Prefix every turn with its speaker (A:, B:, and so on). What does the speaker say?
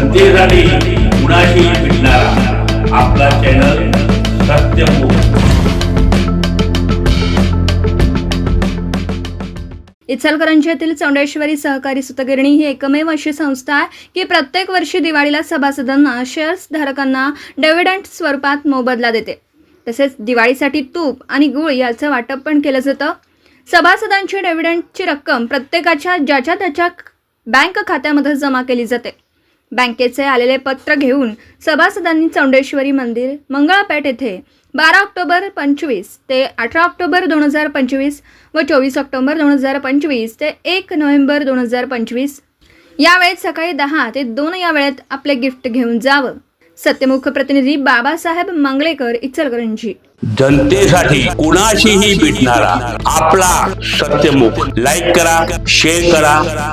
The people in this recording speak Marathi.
A: जनतेसाठी कुणाशी भेटणारा आपला चॅनल सत्यमुख
B: इचलकरंजी येथील चौंडेश्वरी सहकारी सुतगिरणी ही एकमेव अशी संस्था आहे की प्रत्येक वर्षी दिवाळीला सभासदांना शेअर्स धारकांना डेव्हिडंट स्वरूपात मोबदला देते. तसेच दिवाळीसाठी तूप आणि गुळ याचं वाटप पण केलं जातं. सभासदांची डेव्हिडंटची रक्कम प्रत्येकाच्या ज्याच्या त्याच्या बँक खात्यामध्ये जमा केली जाते. बँकेचे आलेले पत्र घेऊन सभासदांनी चौंडेश्वरी मंदिर मंगळापेठ येथे बारा ऑक्टोबर पंचवीस ते अठरा ऑक्टोबर दोन हजार पंचवीस व चोवीस ऑक्टोबर दोन हजार पंचवीस ते एक नोव्हेंबर दोन हजार पंचवीस. या वेळेत सकाळी दहा ते दोन या वेळेत आपले गिफ्ट घेऊन जावं. सत्यमुख प्रतिनिधी बाबासाहेब मंगळेकर इचलकरंजी.
A: जनतेसाठी कुणाशीही भेटणारा आपला सत्यमुख. लाईक करा शेअर करा